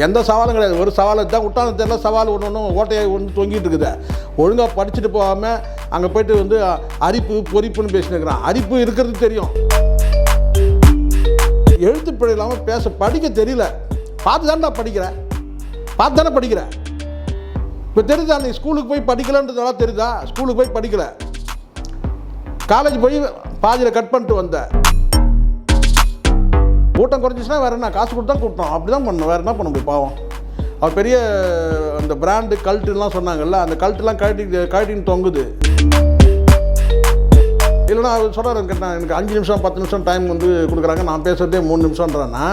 எந்த சவாலும் கிடையாது. ஒரு சவால் தான் விட்டாலும் தெரியல சவால் ஒன்று ஒன்று ஓட்டையை ஒன்று தொங்கிட்டு இருக்குது. ஒழுங்காக படிச்சுட்டு போகாமல் அங்கே போயிட்டு வந்து அரிப்பு பொறிப்புன்னு பேசினுக்கிறான் அரிப்பு இருக்கிறது தெரியும். எழுத்து பிழை இல்லாமல் பேச படிக்க தெரியல. பார்த்து தானே நான் படிக்கிறேன் பார்த்து தானே படிக்கிறேன் இப்போ தெரியுதா நீ ஸ்கூலுக்கு போய் படிக்கலன்றதெல்லாம் தெரியுதா? ஸ்கூலுக்கு போய் படிக்கல. காலேஜ் போய் பாதியில் கட் பண்ணிட்டு வந்தேன் கூட்டம் குறைஞ்சிச்சுன்னா வேறு என்ன? காசு கொடுத்தா கூட்டம் அப்படி தான் பண்ணணும். வேறு என்ன பண்ண முடியும்? பாவம். அவர் பெரிய அந்த பிராண்டு கல்ட்டுலாம் சொன்னாங்கல்ல அந்த கல்ட்டுலாம் கழட்டி கழட்டின்னு தொங்குது. இல்லைனா அவர் சொல்கிறார் கேட்டால் எனக்கு அஞ்சு நிமிஷம் பத்து நிமிஷம் டைம் வந்து கொடுக்குறாங்க. நான் பேசுகிறதே மூணு நிமிஷம்ன்றேன்னா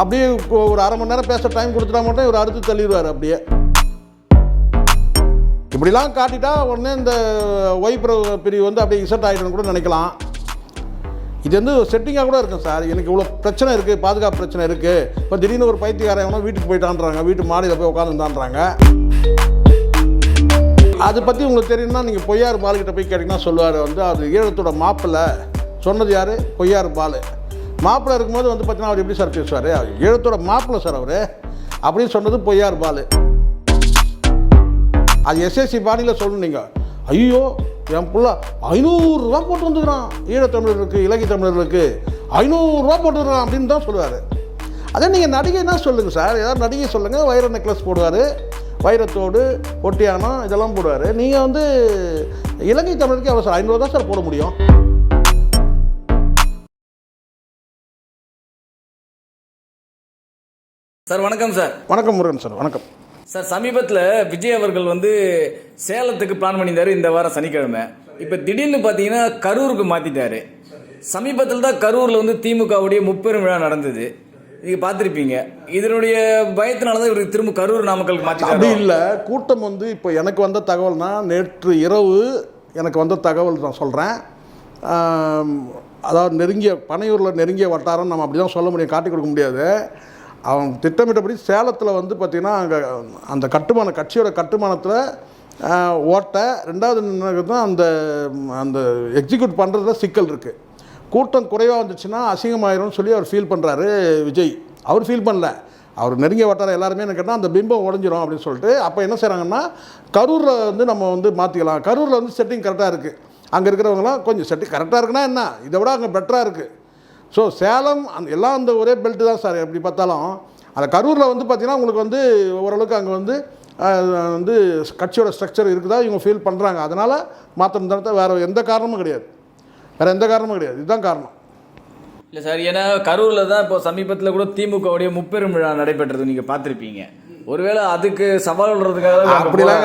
அப்படியே ஒரு அரை மணி நேரம் பேச டைம் கொடுத்துட்டா மட்டும் இவர் அறுத்து தள்ளிடுவார் அப்படியே. இப்படிலாம் காட்டிட்டா உடனே இந்த ஒய் பிரிவு வந்து அப்படியே இசட் ஆகிடும்னு கூட நினைக்கலாம். இது வந்து செட்டிங்காக கூட இருக்கும் சார் எனக்கு இவ்வளோ பிரச்சனை இருக்குது பாதுகாப்பு பிரச்சனை இருக்குது இப்போ திடீர்னு ஒரு பைத்தியக்காரன் வீட்டுக்கு போயிட்டான்றாங்க. வீட்டு மாடியில் போய் உட்காந்துருந்தான்றாங்க அதை பற்றி உங்களுக்கு தெரியும்னா நீங்கள் பொய்யார் பாலுக்கிட்ட போய் கேட்டிங்கன்னா சொல்லுவார். வந்து அது ஈழத்தோட மாப்பிள்ளை. சொன்னது யார்? பொய்யார் பால். மாப்பிள்ளை இருக்கும்போது வந்து பார்த்தீங்கன்னா அவர் எப்படி சார் பேசுவார்? ஈழத்தோட மாப்பிள்ளை சார் அவர். அப்படின்னு சொன்னது பொய்யார் பால். அது எஸ்எஸ்சி பாடியில் சொல்லணும் நீங்கள் ஐயோ என் புள்ள ஐநூறுரூவா போட்டு வந்துக்கிறான் ஈழத்தமிழர்களுக்கு இலங்கை தமிழர்களுக்கு ஐநூறுரூவா போட்டுக்கிறான் அப்படின்னு தான் சொல்லுவார். அதே நீங்கள் நடிகைன்னா சொல்லுங்கள் சார். ஏதாவது நடிகை சொல்லுங்கள் வைர நெக்லஸ் போடுவார். வைரத்தோடு ஒட்டியானம் இதெல்லாம் போடுவார். நீங்கள் வந்து இலங்கை தமிழருக்கு எவ்வளோ சார்? ஐநூறு தான் சார் போட முடியும். சார் வணக்கம் சார். வணக்கம் முருகன் சார். வணக்கம். சார் சமீபத்தில் விஜய் அவர்கள் வந்து சேலத்துக்கு பிளான் பண்ணியிருந்தாரு இந்த வாரம் சனிக்கிழமை. இப்போ திடீர்னு பார்த்தீங்கன்னா கரூருக்கு மாற்றிட்டாரு சமீபத்தில் தான் கரூரில் வந்து திமுகவுடைய முப்பெரும் விழா நடந்தது. நீங்கள் பார்த்துருப்பீங்க. இதனுடைய பயத்தினால தான் இவருக்கு திரும்ப கரூர் நாமக்கலுக்கு அப்படி இல்லை. கூட்டம் வந்து இப்போ எனக்கு வந்த தகவல்னா நேற்று இரவு எனக்கு வந்த தகவல் நான் சொல்கிறேன் அதாவது நெருங்கிய பனையூரில் நெருங்கிய வட்டாரம் நம்ம அப்படி தான் சொல்ல முடியும். காட்டி கொடுக்க முடியாது. அவன் திட்டமிட்டபடி சேலத்தில் வந்து பார்த்திங்கன்னா அங்கே அந்த கட்டுமான கட்சியோட கட்டுமானத்தில் ஓட்ட ரெண்டாவது தான் அந்த அந்த எக்ஸிக்யூட் பண்ணுறதுல சிக்கல் இருக்குது கூட்டம் குறைவாக வந்துச்சுன்னா அசிங்கமாயிரும்னு சொல்லி அவர் ஃபீல் பண்ணுறாரு விஜய். அவர் ஃபீல் பண்ணல. அவர் நெருங்கிய வட்டார எல்லாருமே என்ன கேட்டால் அந்த பிம்பம் உடஞ்சிரும் அப்படின்னு சொல்லிட்டு அப்போ என்ன செய்கிறாங்கன்னா கரூரில் வந்து நம்ம வந்து மாற்றிக்கலாம் கரூரில் வந்து செட்டிங் கரெக்டாக இருக்குது அங்கே இருக்கிறவங்களாம் கொஞ்சம் செட்டிங் கரெக்டாக இருக்குன்னா என்ன? இதை விட அங்கே பெட்டராக இருக்குது ஸோ சேலம் அந்த எல்லாம் அந்த ஒரே பெல்ட்டு தான் சார். எப்படி பார்த்தாலும் அந்த கரூரில் வந்து பார்த்திங்கன்னா உங்களுக்கு வந்து ஓரளவுக்கு அங்கே வந்து வந்து கட்சியோட ஸ்ட்ரக்சர் இருக்குதா இவங்க ஃபீல் பண்ணுறாங்க அதனால் மாற்றம் தரத்தை வேறு எந்த காரணமும் கிடையாது. வேறு எந்த காரணமும் கிடையாது. இதுதான் காரணம். இல்லை சார் ஏன்னா கரூரில் தான் இப்போ சமீபத்தில் கூட திமுகவுடைய முப்பெரும் விழா நடைபெற்றது நீங்கள் பார்த்துருப்பீங்க. ஒருவேளை அதுக்கு சவால் விடுறதுக்காக அப்படிலாம்.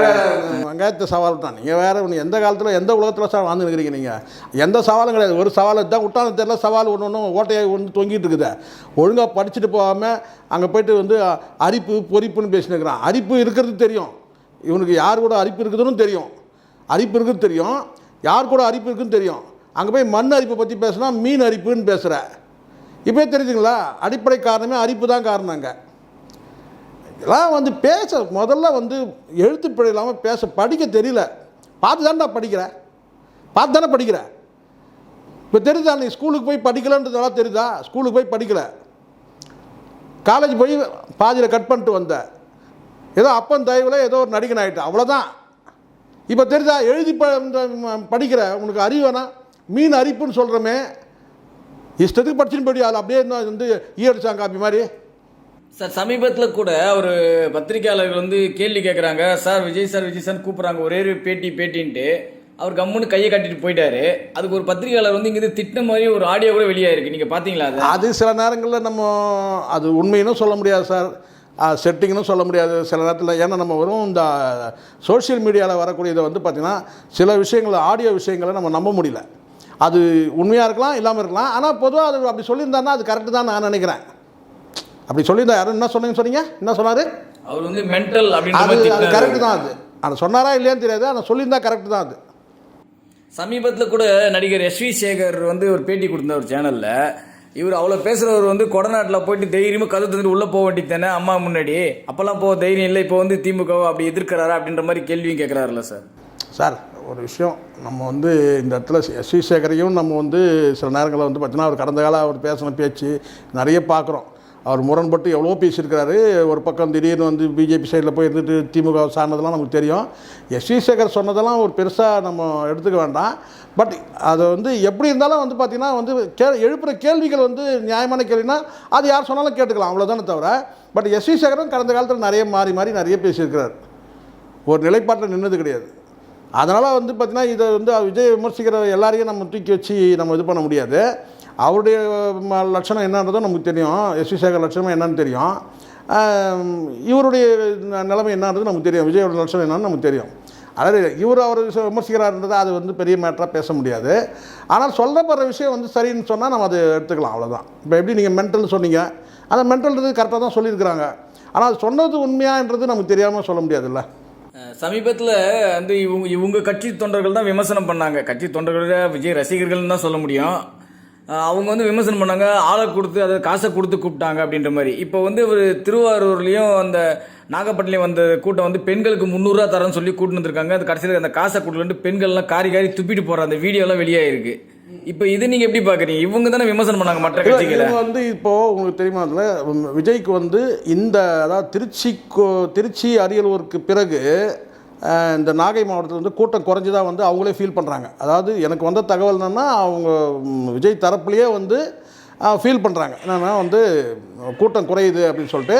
வெங்காயத்து சவால் தான். நீங்கள் வேறு ஒன்று எந்த காலத்தில் எந்த உலகத்தில் சார் வாழ்ந்துருக்கிறீங்க நீங்கள் எந்த சவாலும் கிடையாது. ஒரு சவால் தான் விட்டாலும் தெரியல சவால் ஒன்று ஒன்று ஓட்டையை ஒன்று தொங்கிட்டு இருக்குது. ஒழுங்காக படிச்சுட்டு போகாமல் அங்கே போயிட்டு வந்து அரிப்பு பொறிப்புன்னு பேசினுக்கிறான். அரிப்பு இருக்கிறது தெரியும். இவனுக்கு யார் கூட அரிப்பு இருக்குதுன்னு தெரியும். அரிப்பு இருக்குன்னு தெரியும். யார் கூட அரிப்பு இருக்குன்னு தெரியும். அங்கே போய் மண் அரிப்பை பற்றி பேசுனா மீன் அரிப்புன்னு பேசுகிற இப்போ தெரியுதுங்களா அடிப்படை காரணமே அரிப்பு தான் காரணம் அங்கே. இதெல்லாம் வந்து பேச முதல்ல வந்து எழுத்து பிழை இல்லாமல் பேச படிக்க தெரியல. பார்த்து தானே நான் படிக்கிறேன் பார்த்து தானே படிக்கிறேன் இப்போ தெரியுதா நீ ஸ்கூலுக்கு போய் படிக்கலன்றதெல்லாம் தெரியுதா? ஸ்கூலுக்கு போய் படிக்கல. காலேஜ் போய் பாதியில் கட் பண்ணிட்டு வந்தேன் ஏதோ அப்பன் தயவில் ஏதோ ஒரு நடிகன் ஆகிட்டேன் அவ்வளோதான் இப்போ தெரியுதா? எழுதி ப படிக்கிற. உனக்கு அறிவு வேணாம். மீன் அரிப்புன்னு சொல்கிறோமே இஷ்டத்துக்கு படிச்சுன்னு போய் அது அப்படியே இருந்தா வந்து ஈயடிச்சாங்க காப்பி மாதிரி. சார் சமீபத்தில் கூட ஒரு பத்திரிகையாளர்கள் வந்து கேள்வி கேட்குறாங்க sir Vijay sir Vijay sir கூப்பிட்றாங்க. ஒரே ஒரு பேட்டி பேட்டின்ட்டு. அவர் கம்முன்னு கையை கட்டிட்டு போயிட்டாரு. அதுக்கு ஒரு பத்திரிகையாளர் வந்து இங்கிருந்து திட்டின மாதிரி ஒரு ஆடியோ கூட வெளியாயிருக்கு. நீங்கள் பார்த்தீங்களா அது? அது சில நேரங்களில் நம்ம அது உண்மையினும் சொல்ல முடியாது சார். செட்டிங்னு சொல்ல முடியாது சில நேரத்தில். ஏன்னா நம்ம வெறும் இந்த சோஷியல் மீடியாவில் வரக்கூடியதை வந்து பார்த்திங்கன்னா சில விஷயங்களை ஆடியோ விஷயங்களை நம்ம நம்ப முடியல. அது உண்மையாக இருக்கலாம் இல்லாமல் இருக்கலாம். ஆனால் பொதுவாக அது அப்படி சொல்லியிருந்தாருன்னா அது கரெக்டு தான் நான் நினைக்கிறேன். அப்படி சொல்லியிருந்தா யாரும் என்ன சொன்னீங்கன்னு சொன்னீங்க? என்ன சொன்னார்? அவர் வந்து மென்டல் அது அது. கரெக்டு தான் அது. ஆனால் சொன்னாரா இல்லையான்னு தெரியாது. ஆனால் சொல்லியிருந்தா கரெக்டு தான் அது. சமீபத்தில் கூட நடிகர் எஸ் வி சேகர் வந்து ஒரு பேட்டி கொடுத்த ஒரு சேனலில். இவர் அவ்வளோ பேசுகிறவர் வந்து கொடநாட்டில் போயிட்டு தைரியமாக கதை தந்துட்டு உள்ளே போக வேண்டியது தானே அம்மா முன்னாடி. அப்போல்லாம் போக தைரியம் இல்லை. இப்போ வந்து திமுகவை அப்படி எதிர்க்கிறாரா அப்படின்ற மாதிரி கேள்வியும் கேட்குறாருல்ல சார். சார் ஒரு விஷயம். நம்ம வந்து இந்த இடத்துல எஸ் வி சேகரையும் நம்ம வந்து சில நேரங்களில் வந்து பார்த்தீங்கன்னா அவர் கடந்த கால அவர் பேசின பேச்சு நிறைய பார்க்குறோம் அவர் முரண்பட்டு எவ்வளோ பேசியிருக்கிறாரு. ஒரு பக்கம் திடீர்னு வந்து பிஜேபி சைடில் போய் இருந்துட்டு திமுக சார்ந்ததெல்லாம் நமக்கு தெரியும். எஸ் வி சேகர் சொன்னதெல்லாம் ஒரு பெருசாக நம்ம எடுத்துக்க வேண்டாம். பட் அதை வந்து எப்படி இருந்தாலும் வந்து பார்த்திங்கன்னா வந்து கே எழுப்புகிற கேள்விகள் வந்து நியாயமான கேள்வினா அது யார் சொன்னாலும் கேட்டுக்கலாம். அவ்வளோதானே தவிர பட் எஸ் வி சேகரும் கடந்த காலத்தில் நிறைய மாறி மாறி நிறைய பேசியிருக்கிறார். ஒரு நிலைப்பாட்டில் நின்னது கிடையாது. அதனால் வந்து பார்த்திங்கன்னா இதை வந்து விஜய் விமர்சிக்கிற எல்லாரையும் நம்ம தூக்கி வச்சு நம்ம இது பண்ண முடியாது. அவருடைய லட்சணம் என்னன்றதும் நமக்கு தெரியும். எஸ் வி சேகர் லட்சணம் என்னன்னு தெரியும். இவருடைய நிலைமை என்னன்றது நமக்கு தெரியும். விஜயோட லட்சணம் என்னன்னு நமக்கு தெரியும். அதாவது இவர் அவர் விச- விமர்சிக்கிறாருன்றது அது வந்து பெரிய மேட்டராக பேச முடியாது. ஆனால் சொல்லப்படுற விஷயம் வந்து சரின்னு சொன்னால் நம்ம அதை எடுத்துக்கலாம் அவ்வளோதான் இப்போ எப்படி நீங்கள் மென்டல் சொன்னீங்க? அந்த மென்டல்ன்றது கரெக்டாக தான் சொல்லியிருக்கிறாங்க. ஆனால் அது சொன்னது உண்மையான்றது நமக்கு தெரியாமல் சொல்ல முடியாதுல்ல. சமீபத்தில் வந்து இவங்க இவங்க கட்சி தொண்டர்கள் தான் விமர்சனம் பண்ணாங்க. கட்சி தொண்டர்கள் விஜய் ரசிகர்கள்னு தான் சொல்ல முடியும். அவங்க வந்து விமர்சனம் பண்ணாங்க ஆளை கொடுத்து அதை காசை கொடுத்து கூப்பிட்டாங்க அப்படின்ற மாதிரி. இப்போ வந்து ஒரு திருவாரூர்லேயும் அந்த நாகப்பட்டினம் வந்த கூட்டம் வந்து பெண்களுக்கு முந்நூறுரூவா தரேன்னு சொல்லி கூட்டிட்டு வந்திருக்காங்க. அது கடைசியில் அந்த காசை கொடுத்துட்டு பெண்கள்லாம் காரி காரி துப்பிட்டு போகிற அந்த வீடியோலாம் வெளியாயிருக்கு. இப்போ இது நீங்கள் எப்படி பார்க்குறீங்க? இவங்க தானே விமர்சனம் பண்ணாங்க மற்ற கட்சிகளை. வந்து இப்போ உங்களுக்கு தெரியுமா அதில்? விஜய்க்கு வந்து இந்த அதாவது திருச்சி திருச்சி அரியலூருக்கு பிறகு இந்த நாகை மாவட்டத்தில் வந்து கூட்டம் குறைஞ்சதாக வந்து அவங்களே ஃபீல் பண்ணுறாங்க அதாவது எனக்கு வந்த தகவல் என்னென்னா அவங்க விஜய் தரப்புலேயே வந்து ஃபீல் பண்ணுறாங்க என்னென்னா வந்து கூட்டம் குறையுது அப்படின்னு சொல்லிட்டு.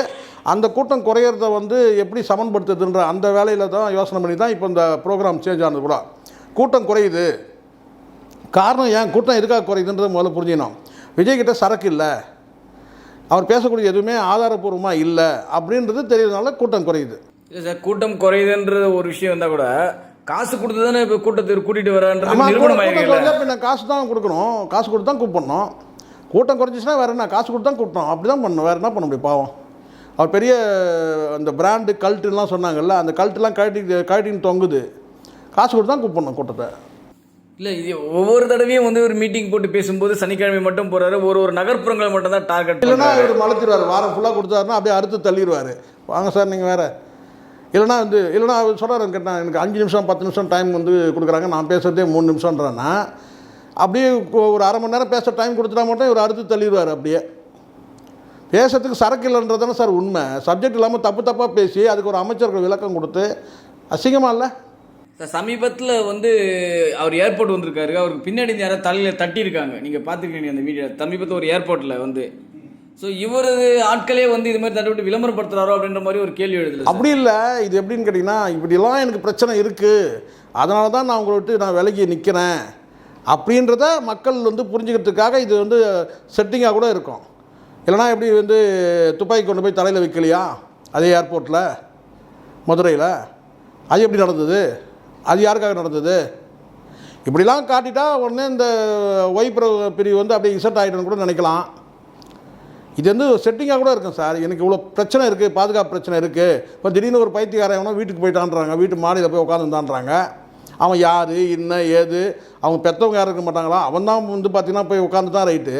அந்த கூட்டம் குறையிறத வந்து எப்படி சமன்படுத்துதுன்ற அந்த வேலையில் தான் யோசனை பண்ணி தான் இப்போ இந்த ப்ரோக்ராம் சேஞ்ச் ஆனது கூட. கூட்டம் குறையுது. காரணம் ஏன்? கூட்டம் எதுக்காக குறையுதுன்றது முதல்ல புரிஞ்சுக்கணும். விஜய்கிட்ட சரக்கு இல்லை. அவர் பேசக்கூடிய எதுவுமே ஆதாரப்பூர்வமாக இல்லை. அப்படின்றது தெரியறதுனால கூட்டம் குறையுது. இல்லை சார் கூட்டம் குறையுதுன்ற ஒரு விஷயம் இருந்தால் கூட காசு கொடுத்து தானே இப்போ கூட்டத்தை கூட்டிகிட்டு வரான்றது பின்ன காசு தான் கொடுக்கணும். காசு கொடுத்து தான் கூப்பிடணும். கூட்டம் குறைஞ்சிச்சுன்னா வேறு என்ன? காசு கொடுத்து தான் கூப்பிட்டோம் அப்படி தான் பண்ணணும். வேறு என்ன பண்ண முடியும்? பாவம். அவர் பெரிய அந்த பிராண்டு கல்ட்டுலாம் சொன்னாங்கல்ல அந்த கல்ட்டுலாம் கழட்டி கழட்டின்னு தொங்குது. காசு கொடுத்து தான் கூப்பிடணும் கூட்டத்தை. இல்லை இது ஒவ்வொரு தடவையும் வந்து ஒரு மீட்டிங் போட்டு பேசும்போது சனிக்கிழமை மட்டும் போறாரு. ஒரு ஒரு நகர்ப்புறங்களை மட்டும் தான் டார்கெட் இல்லைன்னா இவர் மலைச்சிடுவார் வாரம் ஃபுல்லாக கொடுத்தாருன்னா அப்படியே அறுத்து தள்ளிடுவார் வாங்க சார் நீங்கள் வேறு. இல்லைனா வந்து இல்லைனா அவர் சொல்கிறாரு கேட்டால் எனக்கு அஞ்சு நிமிஷம் பத்து நிமிஷம் டைம் வந்து கொடுக்குறாங்க. நான் பேசுகிறதே மூணு நிமிஷம்ன்றேன்னா அப்படியே ஒரு அரை மணி நேரம் பேச டைம் கொடுத்துட்டா மட்டும் இவர் அறுத்து தள்ளிடுவார் அப்படியே. பேசுறதுக்கு சரக்கு இல்லைன்றதானே சார் உண்மை. சப்ஜெக்ட் இல்லாமல் தப்பு தப்பாக பேசி அதுக்கு ஒரு அமைச்சருக்கு விளக்கம் கொடுத்து அசிங்கமாக இல்லை? சார் சமீபத்தில் வந்து அவர் ஏர்போர்ட் வந்திருக்காரு. அவருக்கு பின்னாடி யாராவது தலையில் தட்டியிருக்காங்க. நீங்கள் பார்த்துருக்கீங்க அந்த மீடியா சமீபத்தில் ஒரு ஏர்போர்ட்டில் வந்து. ஸோ இவரது ஆட்களே வந்து இது மாதிரி தட்டு விட்டு விளம்பரப்படுத்துறாரோ அப்படின்ற மாதிரி ஒரு கேள்வி எழுதுல அப்படி இல்லை. இது எப்படின்னு கேட்டிங்கன்னா இப்படிலாம் எனக்கு பிரச்சனை இருக்குது அதனால தான் நான் உங்களை விட்டு நான் விலகி நிற்கிறேன் அப்படின்றத மக்கள் வந்து புரிஞ்சுக்கிறதுக்காக இது வந்து செட்டிங்காக கூட இருக்கும். இல்லைனா எப்படி வந்து துப்பாக்கி கொண்டு போய் தலையில் வைக்கலையா? அதே ஏர்போர்ட்டில் மதுரையில்? அது எப்படி நடந்தது? அது யாருக்காக நடந்தது? இப்படிலாம் காட்டிட்டா உடனே இந்த ஒய் பிரிவு வந்து அப்படியே இசட் ஆகிடுன்னு கூட நினைக்கலாம். இது வந்து செட்டிங்காக கூட இருக்கும் சார் எனக்கு இவ்வளோ பிரச்சனை இருக்குது பாதுகாப்பு பிரச்சனை இருக்குது இப்போ திடீர்னு ஒரு பைத்தியக்காரன் எவனோ வீட்டுக்கு போயிட்டான்றாங்க. வீட்டு மாடியில் போய் உட்காந்துருந்தான்றாங்க அவன் யார் என்ன ஏது? அவங்க பெற்றவங்க யாரும் இருக்க மாட்டாங்களா? அவன் தான் வந்து பார்த்திங்கன்னா போய் உட்காந்து தான் ரைட்டு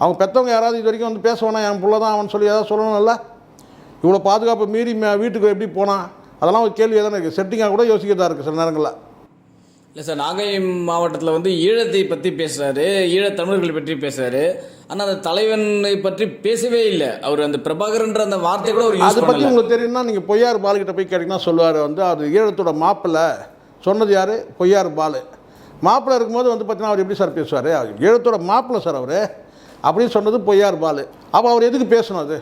அவங்க பெற்றவங்க யாராவது இது வரைக்கும் வந்து பேசுவானா என் பிள்ளை தான் அவன் சொல்லி ஏதாவது சொல்லணும்ல? இவ்வளோ பாதுகாப்பு மீறி மே- வீட்டுக்கு எப்படி போனான்? அதெல்லாம் ஒரு கேள்வி தானே இருக்குது செட்டிங்காக கூட யோசிக்கிறதா இருக்குது சில நேரங்களில். இல்லை சார் நாகை மாவட்டத்தில் வந்து ஈழத்தை பற்றி பேசுறாரு ஈழத் தமிழர்களை பற்றி பேசுறாரு. ஆனால் அந்த தலைவனை பற்றி பேசவே இல்லை. அவர் அந்த பிரபாகரன்ற அந்த வார்த்தை கூட அவர் அதை பற்றி உங்களுக்கு தெரியும்னா நீங்கள் பொய்யார் பாலுக்கிட்ட போய் கேட்டிங்கன்னா சொல்லுவார். வந்து அவர் ஈழத்தோட மாப்பிள்ளை. சொன்னது யார்? பொய்யார் பாலு. மாப்பிள்ளை இருக்கும்போது வந்து பார்த்தீங்கன்னா அவர் எப்படி சார் பேசுவார்? ஈழத்தோட மாப்பிள்ளை சார் அவர். அப்படின்னு சொன்னது பொய்யார் பாலு. அப்போ அவர் எதுக்கு பேசணும் அது?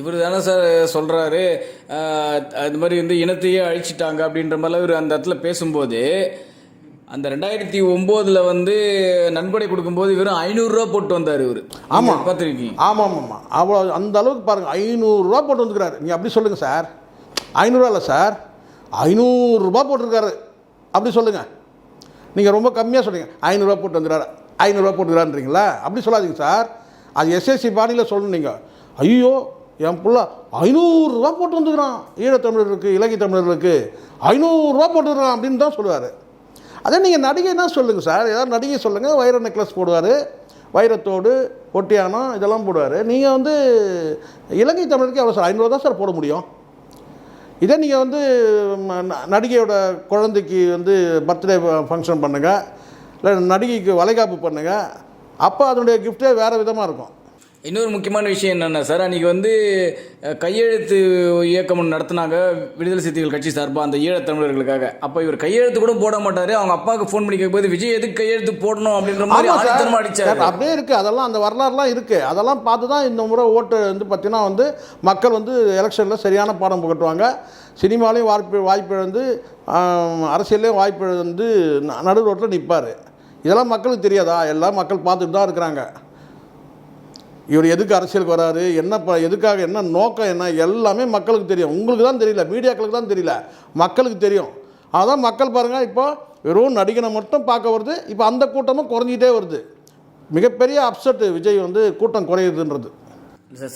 இவர் தானே சார் சொல்கிறாரு அது மாதிரி வந்து இனத்தையே அழிச்சிட்டாங்க அப்படின்ற மாதிரி இவர் அந்த இடத்துல பேசும்போது அந்த ரெண்டாயிரத்தி ஒம்போதில் வந்து நன்கொடை கொடுக்கும்போது வெறும் ஐநூறுரூவா போட்டு வந்தார் இவர். ஆமா. பார்த்துருக்கீங்க ஆமாம் ஆமாம் அவ்வளோ அந்த அளவுக்கு பாருங்கள் ஐநூறுரூவா போட்டு வந்துக்கிறாரு நீங்கள் அப்படி சொல்லுங்கள் சார். ஐநூறுரூவா இல்லை சார். ஐநூறுரூபா போட்டிருக்காரு. அப்படி சொல்லுங்கள் நீங்கள் ரொம்ப கம்மியாக சொல்லுங்க ஐநூறுரூவா போட்டு வந்துடுறாரு ஐநூறுரூவா போட்டுக்கிறான்றீங்களா அப்படி சொல்லாதீங்க சார். அது எஸ்எஸ்சி பாணியில் சொல்லணும் நீங்கள் ஐயோ என் புள்ள ஐநூறுரூவா போட்டு வந்துக்கிறான் ஈழத்தமிழருக்கு இலங்கை தமிழர்களுக்கு ஐநூறுரூவா போட்டுக்கிறான் அப்படின்னு தான் சொல்லுவார். அதே நீங்கள் நடிகைன்னா சொல்லுங்கள் சார். ஏதாவது நடிகை சொல்லுங்கள் வைர நெக்லஸ் போடுவார். வைரத்தோடு ஒட்டியானம் இதெல்லாம் போடுவார். நீங்கள் வந்து இலங்கை தமிழருக்கு எவ்வளோ சார்? ஐநூறுவா தான் சார் போட முடியும். இதே நீங்கள் வந்து நடிகையோட குழந்தைக்கு வந்து பர்த்டே ஃபங்க்ஷன் பண்ணுங்கள் இல்லை நடிகைக்கு வளைகாப்பு பண்ணுங்கள் அப்போ அதனுடைய கிஃப்ட்டே வேறு விதமாக இருக்கும். இன்னொரு முக்கியமான விஷயம் என்னென்னா சார் அன்றைக்கி வந்து கையெழுத்து இயக்கம் நடத்துனாங்க விடுதலை சிறுத்தைகள் கட்சி சார்பாக அந்த ஈழத் தமிழர்களுக்காக. அப்போ இவர் கையெழுத்து கூட போட மாட்டார். அவங்க அப்பாவுக்கு ஃபோன் பண்ணி கேட்கும்போது விஜய் எதுக்கு கையெழுத்து போடணும்? அப்படின்ற மாதிரி அடிச்சாரு. சார், அப்படியே இருக்குது அதெல்லாம் அந்த வரலாறுலாம் இருக்குது அதெல்லாம் பார்த்து தான் இந்த முறை ஓட்டு வந்து பார்த்தீங்கன்னா வந்து மக்கள் வந்து எலெக்ஷனில் சரியான பாடம் புகட்டுவாங்க. சினிமாலையும் வாய்ப்பு வாய்ப்பு இழந்து ஆம், அரசியல்லையும் வாய்ப்பு இழந்து நடு ரோட்டில் நிற்பார் இதெல்லாம் மக்களுக்கு தெரியாதா? எல்லாம் மக்கள் பார்த்துட்டு தான் இருக்கிறாங்க. இவர் எதுக்கு அரசியலுக்கு வராரு? என்ன ப எதுக்காக என்ன நோக்கம் என்ன? எல்லாமே மக்களுக்கு தெரியும். உங்களுக்கு தான் தெரியல. மீடியாக்களுக்கு தான் தெரியல. மக்களுக்கு தெரியும். அதான் மக்கள் பாருங்கள் இப்போ வெறும் நடிகனை மட்டும் பார்க்க வருது. இப்போ அந்த கூட்டமும் குறைஞ்சிட்டே வருது. மிகப்பெரிய அப்செட்டு விஜய் வந்து கூட்டம் குறையுதுன்றது.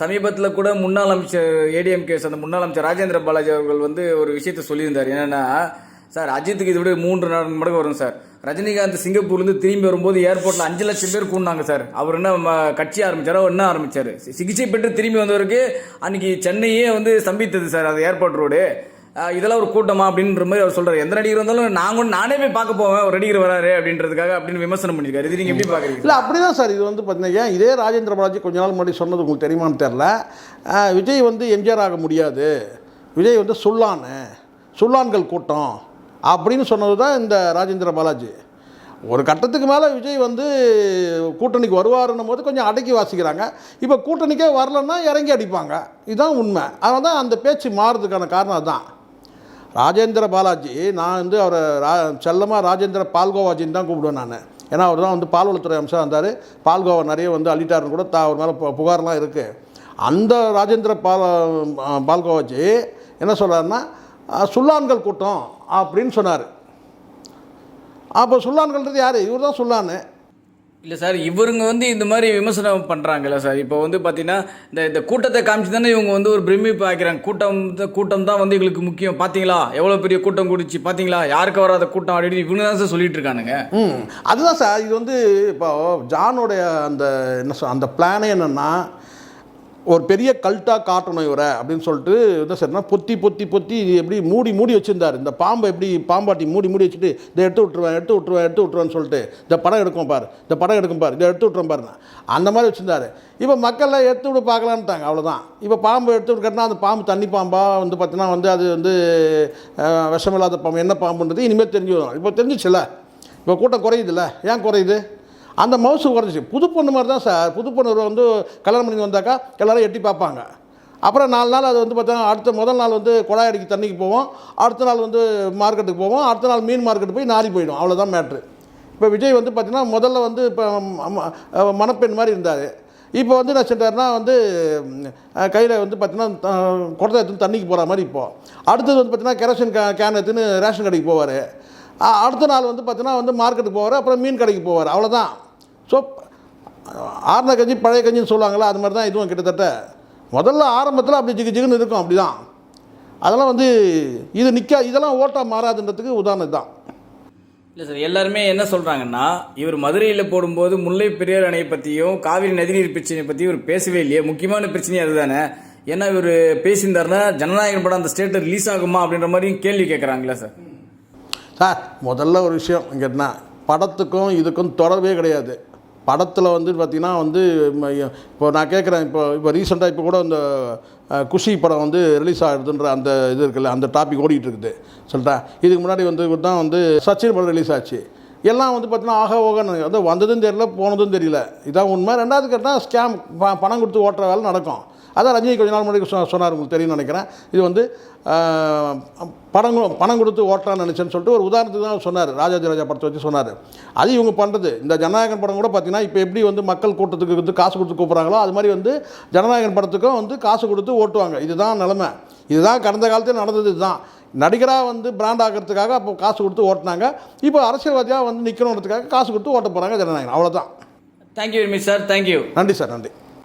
சமீபத்தில் கூட முன்னாள் அமைச்சர் ஏடிஎம்கே அந்த முன்னாள் அமைச்சர் ராஜேந்திர பாலாஜி அவர்கள் வந்து ஒரு விஷயத்த சொல்லியிருந்தார். என்னென்னா சார் அஜித்துக்கு இதை விட மூன்று மடங்கு வரும் சார். ரஜினிகாந்த் சிங்கப்பூர்லேருந்து திரும்பி வரும்போது ஏர்போர்ட்டில் அஞ்சு லட்சம் பேர் கூடினாங்க சார். அவர் என்ன கட்சி ஆரம்பிச்சாரோ என்ன ஆரம்பிச்சார். சிகிச்சை பெற்று திரும்பி வந்தவருக்கு அன்னைக்கு சென்னையே வந்து ஸ்தம்பித்தது சார் அது ஏர்போர்ட் ரோடு இதெல்லாம் ஒரு கூட்டமா அப்படின்ற மாதிரி அவர் சொல்றாரு. எந்த நடிகர் வந்தாலும் நான் கூட நானே போய் பார்க்க போவேன் ஒரு நடிகர் வராரு அப்படின்றதுக்காக அப்படின்னு விமர்சனம் பண்ணியிருக்காரு. இது நீங்க எப்படி பாக்குறீங்க இல்லை அப்படி தான் சார். இது வந்து பார்த்தீங்கன்னா ஏன் இதே ராஜேந்திர பாலாஜி கொஞ்ச நாள் முன்னாடி சொன்னது உங்களுக்கு தெரியுமான்னு தெரில விஜய் வந்து எம்ஜிஆர் ஆக முடியாது. விஜய் வந்து சுல்லானு சுல்லான்கள் கூட்டம். அப்படின்னு சொன்னது தான் இந்த ராஜேந்திர பாலாஜி. ஒரு கட்டத்துக்கு மேலே விஜய் வந்து கூட்டணிக்கு வருவாருன்னும் போது கொஞ்சம் அடக்கி வாசிக்கிறாங்க. இப்போ கூட்டணிக்கே வரலன்னா இறங்கி அடிப்பாங்க. இதுதான் உண்மை. அதனால் தான் அந்த பேச்சு மாறுறதுக்கான காரணம் அதுதான். ராஜேந்திர பாலாஜி நான் வந்து அவரை ரா செல்லமாக ராஜேந்திர பால்கோவாஜின்னு தான் கூப்பிடுவேன் நான். ஏன்னா அவர் தான் வந்து பால்வளத்துறை அம்சம் இருந்தார். பால்கோவா நிறைய வந்து அள்ளிட்டாருன்னு கூட தா அவர் மேலே புகார்லாம் இருக்குது அந்த ராஜேந்திர பால் பால்கோவாஜி என்ன சொல்கிறாருன்னா சுல்லான்கள் கூட்டம். அப்படின்னு சொன்னார். அப்போ சுல்லான்கள்ன்றது யார்? இவர் தான் சுல்லான்னு இல்ல சார் இவருங்க வந்து இந்த மாதிரி விமர்சனம் பண்றாங்கல்ல சார். இப்போ வந்து பாத்தீங்கன்னா இந்த இந்த கூட்டத்தை காமிச்சு தானே இவங்க வந்து ஒரு பிரமிப்பு ஆக்கிறாங்க. கூட்டம் கூட்டம் தான் வந்து எங்களுக்கு முக்கியம். பாத்தீங்களா? எவ்வளவு பெரிய கூட்டம் கூடிச்சு பாத்தீங்களா? யாருக்கு வராத கூட்டம் அப்படின்னு இவங்க தான் சார் சொல்லிட்டு இருக்கானுங்க. அதுதான் சார் இது வந்து இப்போ ஜானுடைய அந்த என்ன சொல் அந்த பிளானே என்னென்னா ஒரு பெரிய கல்ட்டாக காட்டணும் இவரை அப்படின்னு சொல்லிட்டு என்ன சார்னா பொத்தி பொத்தி பொத்தி எப்படி மூடி மூடி வச்சுருந்தார். இந்த பாம்பை எப்படி பாம்பாட்டி மூடி மூடி வச்சுட்டு இதை எடுத்து விட்ருவேன் எடுத்து விட்ருவேன் எடுத்து விட்டுருவேன்னு சொல்லிட்டு இந்த படம் எடுக்கும் பாரு இந்த படம் எடுக்கும் பாரு இதை எடுத்து விட்டுறேன் பாருங்க அந்த மாதிரி வச்சுருந்தாரு. இப்போ மக்கள்லாம் எடுத்து விட்டு பார்க்கலான்ட்டாங்க அவ்வளோதான் இப்போ பாம்பு எடுத்து விட்டுனா அந்த பாம்பு தண்ணி பாம்பா வந்து பார்த்தீங்கன்னா வந்து அது வந்து விஷமில்லாத பாம்பு என்ன பாம்புன்றது இனிமேல் தெரிஞ்சு வரும். இப்போ தெரிஞ்சிச்சுல இப்போ கூட்டம் குறையுதுல்ல? ஏன் குறையுது? அந்த மவுசு குறைஞ்சிச்சு. புது பொண்ணு மாதிரி தான் சார். புது பொண்ணு வந்து கல்யாணம் பண்ணி வந்தாக்கா எல்லோரும் எட்டி பார்ப்பாங்க. அப்புறம் நாலு நாள் அது வந்து பார்த்தீங்கன்னா அடுத்த முதல் நாள் வந்து குழாய் அடிக்க தண்ணிக்கு போவோம். அடுத்த நாள் வந்து மார்க்கெட்டுக்கு போவோம். அடுத்த நாள் மீன் மார்க்கெட்டு போய் நாரி போயிடும். அவ்வளோதான் மேட்ரு இப்போ விஜய் வந்து பார்த்தீங்கன்னா முதல்ல வந்து இப்போ மணப்பெண் மாதிரி இருந்தார். இப்போ வந்து என்ன செஞ்சாருன்னா வந்து கையில் வந்து பார்த்தீங்கன்னா குடத்தை எடுத்துன்னு தண்ணிக்கு போகிற மாதிரி இப்போது அடுத்தது வந்து பார்த்தீங்கன்னா கெரோசின் கே கேன் எடுத்துன்னு ரேஷன் கடைக்கு போவார். அடுத்த நாள் வந்து பார்த்தீங்கன்னா வந்து மார்க்கெட்டுக்கு போவார். அப்புறம் மீன் கடைக்கு போவார். அவ்வளோதான் ஸோ ஆறுன கஞ்சி பழைய கஞ்சின்னு சொல்லுவாங்களா அது மாதிரி தான் இதுவும் கிட்டத்தட்ட. முதல்ல ஆரம்பத்தில் அப்படி ஜிகு ஜிகுன்னு இருக்கும் அப்படி தான் அதெல்லாம் வந்து இது நிற்க இதெல்லாம் ஓட்டாக மாறாதுன்றதுக்கு உதாரணம் தான் இல்லை சார் எல்லாருமே என்ன சொல்றாங்கன்னா இவர் மதுரையில் போடும்போது முல்லை பெரியார் அணையை பற்றியும் காவிரி நதிநீர் பிரச்சனையை பற்றி இவர் பேசவே இல்லையே. முக்கியமான பிரச்சனையே அதுதானே. ஏன்னா இவர் பேசியிருந்தாருன்னா ஜனநாயகம் படம் அந்த ஸ்டேட்டில் ரிலீஸ் ஆகுமா அப்படின்ற மாதிரியும் கேள்வி கேட்குறாங்களா சார். சார் முதல்ல ஒரு விஷயம் இங்கே என்ன படத்துக்கும் இதுக்கும் தொடர்பே கிடையாது. படத்தில் வந்து பார்த்திங்கன்னா வந்து இப்போ நான் கேட்குறேன் இப்போ இப்போ ரீசெண்டாக இப்போ கூட இந்த குஷி படம் வந்து ரிலீஸ் ஆகுதுன்ற அந்த இது இருக்குல்ல அந்த டாபிக் ஓடிட்டு இருக்குது. சொல்லிட்டா? இதுக்கு முன்னாடி வந்து தான் வந்து சச்சின் படம் ரிலீஸ் ஆச்சு. எல்லாம் வந்து பார்த்தீங்கன்னா ஆக ஓகன்னு அது வந்ததும் தெரியல போனதும் தெரியல. இதான் உண்மை. ரெண்டாவது கேட்டால் ஸ்கேம் பணம் கொடுத்து ஓட்டுற வேலை நடக்கும். அதான் ரஜினி கொஞ்ச நாள் முன்னாடி சொன்னார் உங்களுக்கு தெரியும்னு நினைக்கிறேன். இது வந்து பணம் பணம் கொடுத்து ஓட்டலாம்னு நினச்சேன்னு சொல்லிட்டு ஒரு உதாரணத்துக்கு தான் சொன்னார். ராஜாஜி ராஜா படத்தை வச்சு சொன்னார். அது இவங்க பண்ணுறது இந்த ஜனநாயகன் படம் கூட பார்த்தீங்கன்னா இப்போ எப்படி வந்து மக்கள் கூட்டத்துக்கு வந்து காசு கொடுத்து கூப்பிட்றாங்களோ அது மாதிரி வந்து ஜனநாயகன் படத்துக்கும் வந்து காசு கொடுத்து ஓட்டுவாங்க. இதுதான் நிலமை. இதுதான் கடந்த காலத்தில் நடந்தது இதுதான். நடிகராக வந்து பிராண்ட் ஆகிறதுக்காக அப்போ காசு கொடுத்து ஓட்டினாங்க. இப்போ அரசியல்வாதியாக வந்து நிற்கணுன்றதுக்காக காசு கொடுத்து ஓட்ட போகிறாங்க ஜனநாயகன். அவ்வளோதான் thank you sir thank you நன்றி சார் நன்றி.